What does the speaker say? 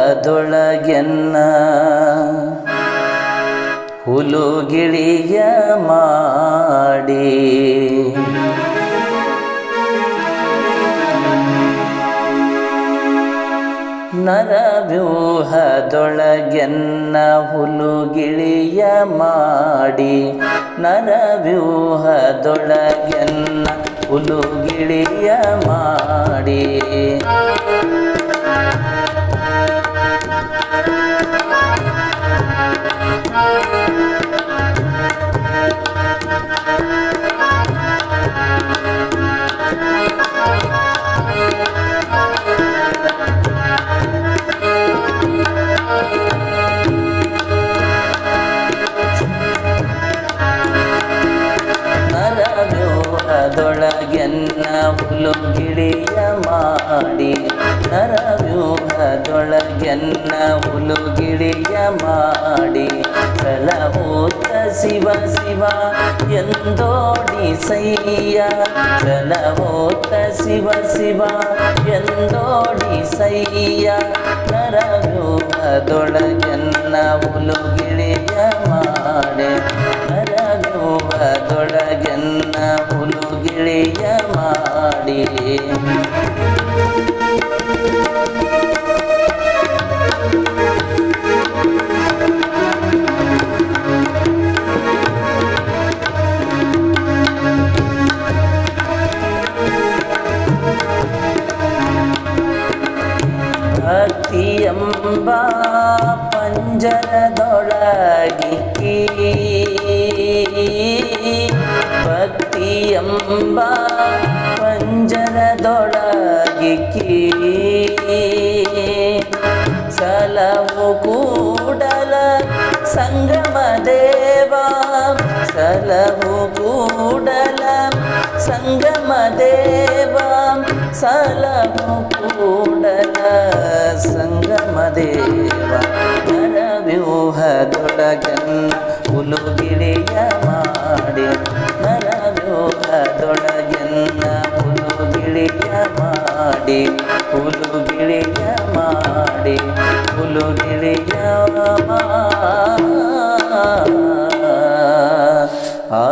ನರವ್ಯೂಹದೊಳಗೆನ್ನ ಹುಲುಗಿಳಿಯ ಮಾಡಿ ನರವ್ಯೂಹದೊಳಗೆನ್ನ ಹುಲುಗಿಳಿಯ ಮಾಡಿ. ನರವ್ಯೂಹದೊಳಗೆನ್ನ ಹುಲುಗಿಳಿಯ ಮಾಡಿ. ನರವ್ಯೂಹದೊಳಗೆನ್ನ ಹುಲುಗಿಳಿಯ ಮಾಡಿ ನರವ್ಯೂಹದೊಳಗೆನ್ನ ಹುಲುಗಿಳಿಯ ಮಾಡಿ ಸಲಹೂತ ಶಿವ ಶಿವ ಎಂದೋಡಿ ಸೈಯ ಸಲಹೂತ ಶಿವ ಶಿವ ಎಂದೋಡಿ ಸೈಯ ನರವ್ಯೂಹದೊಳಗೆನ್ನ ಹುಲುಗಿಳಿಯ ಮಾಡಿ ನರವ್ಯೂಹದೊಳಗೆನ್ನ ಭಕ್ತಿಯಂಬ ಪಂಜರದೊಳಗಿಕ್ಕಿ ಭಕ್ತಿಯಂಬ ಪಂಜರದೊಳಗಿಕ್ಕಿ ಸಲವು ಕೂಡಲ ಸಂಗಮ ದೇವ ಸಲವು ಕೂಡಲ ಸಂಗಮ ದೇವ ಸಲವು ಕೂಡಲ ಸಂಗಮ ದೇವ ನರವ್ಯೂಹದೊಳಗನ್ನ ಹುಲುಗಿಳಿಯ ಮಾಡಿ ನರವ್ಯೂಹದೊಳಗನ್ನ ಹುಲುಗಿಳಿಯ ಮಾಡಿ ಹುಲುಗಿಳಿಯ ಮಾಡಿ ಹುಲುಗಿಳಿಯ ಆ